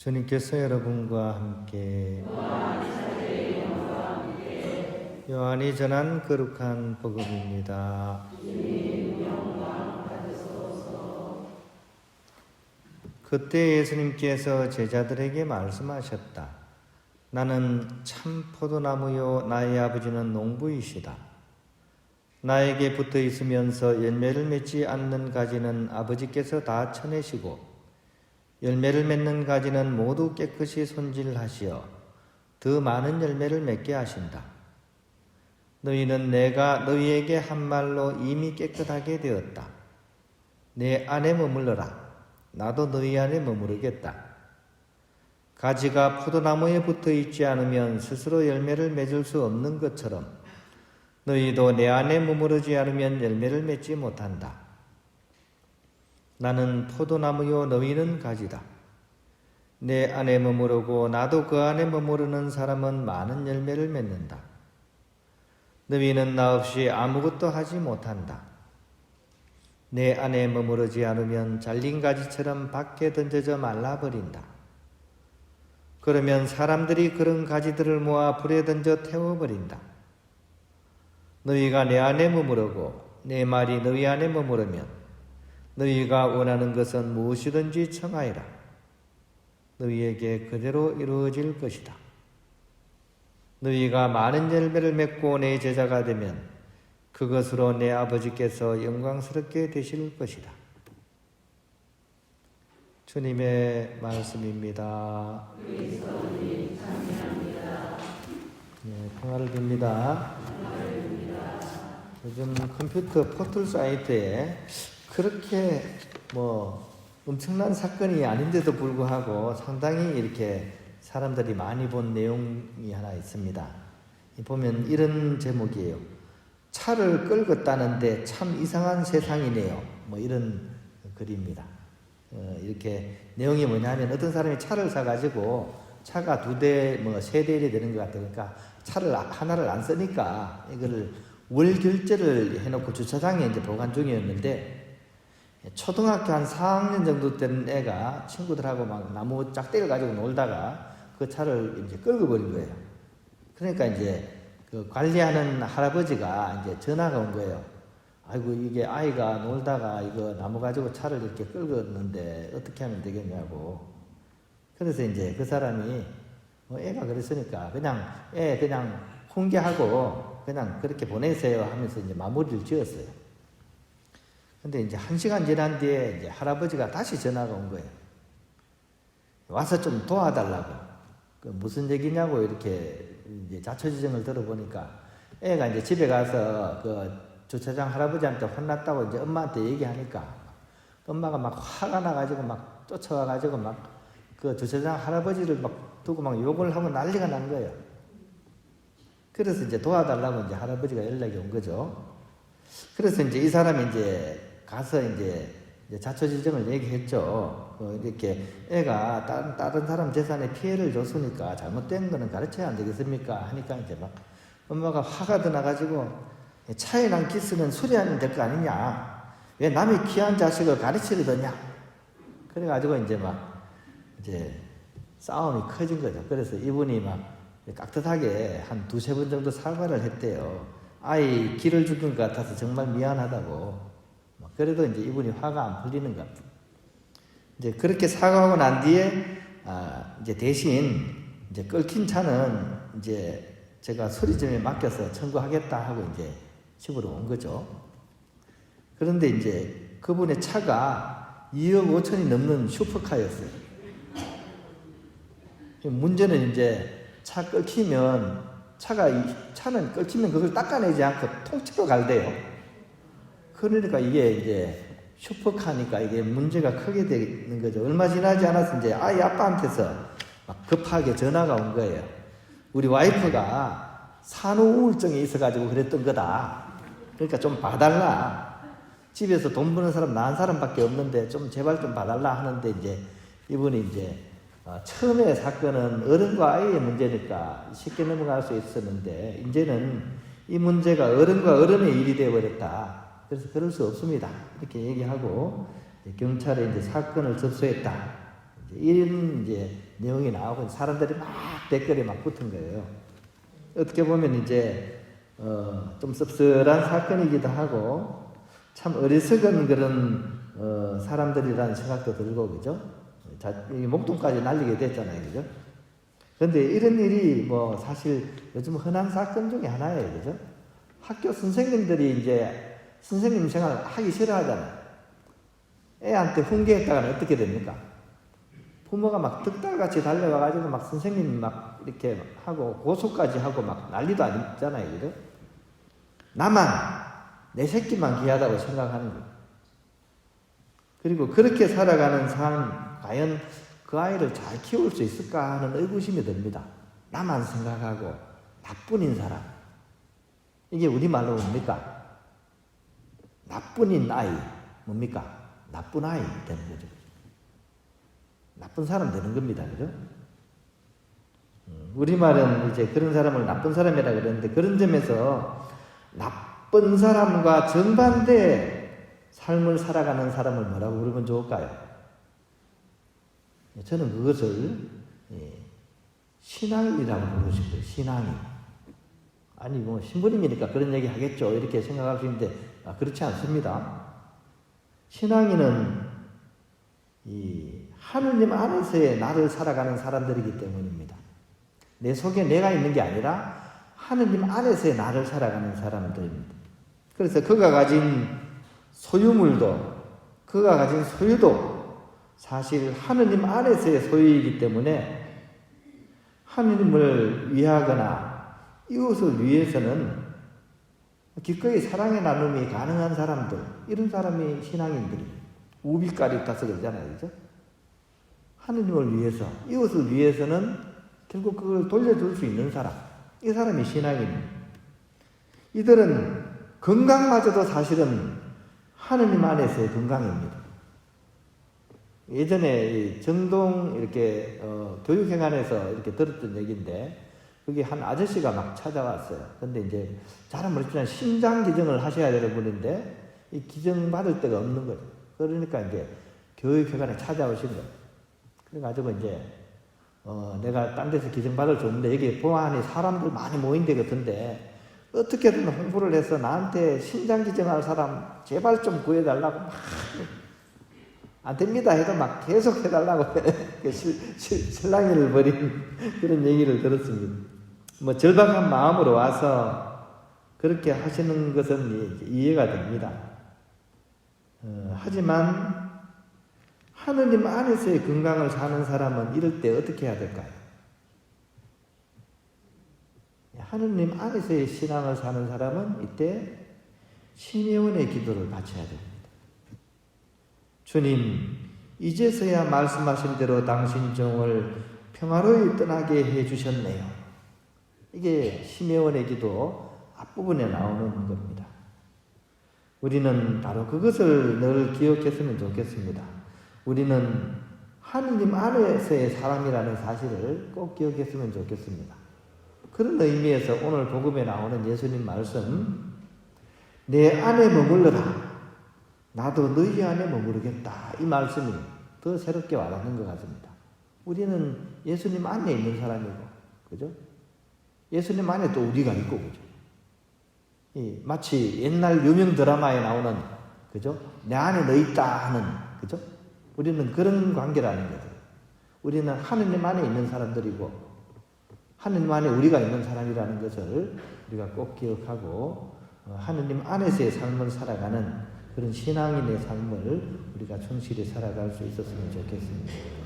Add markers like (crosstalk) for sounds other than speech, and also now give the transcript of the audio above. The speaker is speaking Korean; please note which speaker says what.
Speaker 1: 주님께서 여러분과 함께 요한이 전한 거룩한 복음입니다. 그때 예수님께서 제자들에게 말씀하셨다. 나는 참 포도나무요 나의 아버지는 농부이시다. 나에게 붙어 있으면서 열매를 맺지 않는 가지는 아버지께서 다 쳐내시고 열매를 맺는 가지는 모두 깨끗이 손질하시어 더 많은 열매를 맺게 하신다. 너희는 내가 너희에게 한 말로 이미 깨끗하게 되었다. 내 안에 머물러라. 나도 너희 안에 머무르겠다. 가지가 포도나무에 붙어 있지 않으면 스스로 열매를 맺을 수 없는 것처럼 너희도 내 안에 머무르지 않으면 열매를 맺지 못한다. 나는 포도나무요 너희는 가지다. 내 안에 머무르고 나도 그 안에 머무르는 사람은 많은 열매를 맺는다. 너희는 나 없이 아무것도 하지 못한다. 내 안에 머무르지 않으면 잘린 가지처럼 밖에 던져져 말라버린다. 그러면 사람들이 그런 가지들을 모아 불에 던져 태워버린다. 너희가 내 안에 머무르고 내 말이 너희 안에 머무르면 너희가 원하는 것은 무엇이든지 청하여라. 너희에게 그대로 이루어질 것이다. 너희가 많은 열매를 맺고 내 제자가 되면 그것으로 내 아버지께서 영광스럽게 되실 것이다. 주님의 말씀입니다. 네, 평화를 빕니다. 요즘 컴퓨터 포털 사이트에 그렇게 뭐 엄청난 사건이 아닌데도 불구하고 상당히 이렇게 사람들이 많이 본 내용이 하나 있습니다. 보면 이런 제목이에요. 차를 끌고 따는데 참 이상한 세상이네요. 뭐 이런 글입니다. 어, 이렇게 내용이 뭐냐면 어떤 사람이 차를 사가지고 차가 두 대, 뭐 세 대이 되는 것. 그러니까 차를 하나를 안 쓰니까 이거를 월 결제를 해놓고 주차장에 이제 보관 중이었는데 초등학교 한 4학년 정도 된 애가 친구들하고 막 나무 짝대기를 가지고 놀다가 그 차를 이제 끌고 버린 거예요. 그러니까 이제 그 관리하는 할아버지가 이제 전화가 온 거예요. 아이고 이게 아이가 놀다가 이거 나무 가지고 차를 이렇게 끌었는데 어떻게 하면 되겠냐고. 그래서 이제 그 사람이 뭐 애가 그랬으니까 그냥 애 그냥 홍게하고 그냥 그렇게 보내세요 하면서 이제 마무리를 지었어요. 근데 이제 한 시간 지난 뒤에 이제 할아버지가 다시 전화가 온 거예요. 와서 좀 도와달라고. 그 무슨 얘기냐고 이렇게 이제 자초지정을 들어보니까 애가 이제 집에 가서 그 주차장 할아버지한테 혼났다고 이제 엄마한테 얘기하니까 엄마가 막 화가 나가지고 막 쫓아와가지고 막 그 주차장 할아버지를 막 두고 막 욕을 하고 난리가 난 거예요. 그래서 이제 도와달라고 이제 할아버지가 연락이 온 거죠. 그래서 이제 이 사람이 이제 가서 이제 자초지정을 얘기했죠. 어, 이렇게 애가 다른, 다른 사람 재산에 피해를 줬으니까 잘못된 거는 가르쳐야 안 되겠습니까? 하니까 이제 막 엄마가 화가 더 나가지고 차에 난 키스는 수리하면 될 거 아니냐? 왜 남의 귀한 자식을 가르치려더냐? 그래가지고 이제 막 이제 싸움이 커진 거죠. 그래서 이분이 막 깍듯하게 한 두세 번 정도 사과를 했대요. 아이 길을 죽인 것 같아서 정말 미안하다고. 그래도 이제 이분이 화가 안 풀리는 것 같아요. 이제 그렇게 사과하고 난 뒤에 아 이제 대신 이제 끌킨 차는 이제 제가 수리점에 맡겨서 청구하겠다 하고 이제 집으로 온 거죠. 그런데 이제 그분의 차가 2억 5천이 넘는 슈퍼카였어요. 문제는 이제 차 끌키면 차가 차는 끌키면 그걸 닦아내지 않고 통째로 갈대요. 그러니까 이게 이제 슈퍼카니까 이게 문제가 크게 되는 거죠. 얼마 지나지 않아서 이제 아이 아빠한테서 막 급하게 전화가 온 거예요. 우리 와이프가 산후 우울증이 있어가지고 그랬던 거다. 그러니까 좀 봐달라. 집에서 돈 버는 사람 나한 사람밖에 없는데 좀 제발 좀 봐달라 하는데 이제 이분이 이제 어, 처음에 사건은 어른과 아이의 문제니까 쉽게 넘어갈 수 있었는데 이제는 이 문제가 어른과 어른의 일이 되어버렸다. 그래서 그럴 수 없습니다. 이렇게 얘기하고 경찰에 이제 사건을 접수했다. 이런 이제 내용이 나오고 사람들이 막 댓글에 막 붙은 거예요. 어떻게 보면 이제 어, 좀 씁쓸한 사건이기도 하고 참 어리석은 그런 어, 사람들이라는 생각도 들고 그죠? 목동까지 날리게 됐잖아요, 그죠? 그런데 이런 일이 뭐 사실 요즘 흔한 사건 중에 하나예요, 그죠? 학교 선생님들이 이제 선생님 생활 하기 싫어하잖아요. 애한테 훈계했다가는 어떻게 됩니까? 부모가 막 득달같이 달려가가지고 막 선생님 막 이렇게 하고 고소까지 하고 막 난리도 아니잖아요, 그죠? 나만 내 새끼만 귀하다고 생각하는 거예요. 그리고 그렇게 살아가는 삶, 과연 그 아이를 잘 키울 수 있을까 하는 의구심이 듭니다. 나만 생각하고 나뿐인 사람. 이게 우리말로 뭡니까? 나뿐인 아이. 뭡니까? 나쁜 아이 되는 거죠. 나쁜 사람 되는 겁니다. 그죠? 음, 우리말은 이제 그런 사람을 나쁜 사람이라 그러는데 그런 점에서 나쁜 사람과 정반대 삶을 살아가는 사람을 뭐라고 부르면 좋을까요? 저는 그것을 예, 신앙이라고 부르고 싶어요. 신앙이. 아니 뭐 신부님이니까 그런 얘기 하겠죠. 이렇게 생각할 수 있는데 아, 그렇지 않습니다. 신앙인은 이 하느님 안에서의 나를 살아가는 사람들이기 때문입니다. 내 속에 내가 있는 게 아니라 하느님 안에서의 나를 살아가는 사람들입니다. 그래서 그가 가진 소유물도 그가 가진 소유도 사실 하느님 안에서의 소유이기 때문에 하느님을 위하거나 이웃을 위해서는 기꺼이 사랑의 나눔이 가능한 사람들, 이런 사람이 신앙인들이 우비까지 타서 그러잖아요. 그죠? 하느님을 위해서, 이웃을 위해서는 결국 그걸 돌려줄 수 있는 사람, 이 사람이 신앙입니다. 이들은 건강마저도 사실은 하느님 안에서의 건강입니다. 예전에 정동 이렇게 어, 교육행안에서 이렇게 들었던 얘기인데 그게 한 아저씨가 막 찾아왔어요. 근데 이제 잘은 모르지만 심장 기증을 하셔야 되는 분인데 이 기증 받을 데가 없는 거죠. 그러니까 이제 교육회관에 찾아오신 거예요. 그래가지고 이제 어, 내가 딴 데서 기증 받을 수 없는데 여기 보안이 사람들 많이 모인 데 같은데 어떻게든 홍보를 해서 나한테 심장 기증할 사람 제발 좀 구해달라고 막 안 됩니다 해도 막 계속 해달라고 (laughs) 그 실, 실, 실랑이를 벌인 그런 얘기를 들었습니다. 뭐 절박한 마음으로 와서 그렇게 하시는 것은 이해가 됩니다. 어, 하지만 하느님 안에서의 건강을 사는 사람은 이럴 때 어떻게 해야 될까요? 하느님 안에서의 신앙을 사는 사람은 이때 심혜원의 기도를 바쳐야 됩니다. 주님, 이제서야 말씀하신 대로 당신 종을 평화로이 떠나게 해 주셨네요. 이게 심혜원의 기도 앞부분에 나오는 겁니다. 우리는 바로 그것을 늘 기억했으면 좋겠습니다. 우리는 하느님 안에서의 사람이라는 사실을 꼭 기억했으면 좋겠습니다. 그런 의미에서 오늘 복음에 나오는 예수님 말씀, 내 안에 머물러라. 나도 너희 안에 머무르겠다. 이 말씀이 더 새롭게 와닿는 것 같습니다. 우리는 예수님 안에 있는 사람이고, 그죠? 예수님 안에 또 우리가 있고, 그죠? 이, 마치 옛날 유명 드라마에 나오는, 그죠? 내 안에 너 있다 하는, 그죠? 우리는 그런 관계라는 거죠. 우리는 하느님 안에 있는 사람들이고, 하느님 안에 우리가 있는 사람이라는 것을 우리가 꼭 기억하고, 어, 하느님 안에서의 삶을 살아가는 그런 신앙인의 삶을 우리가 충실히 살아갈 수 있었으면 좋겠습니다.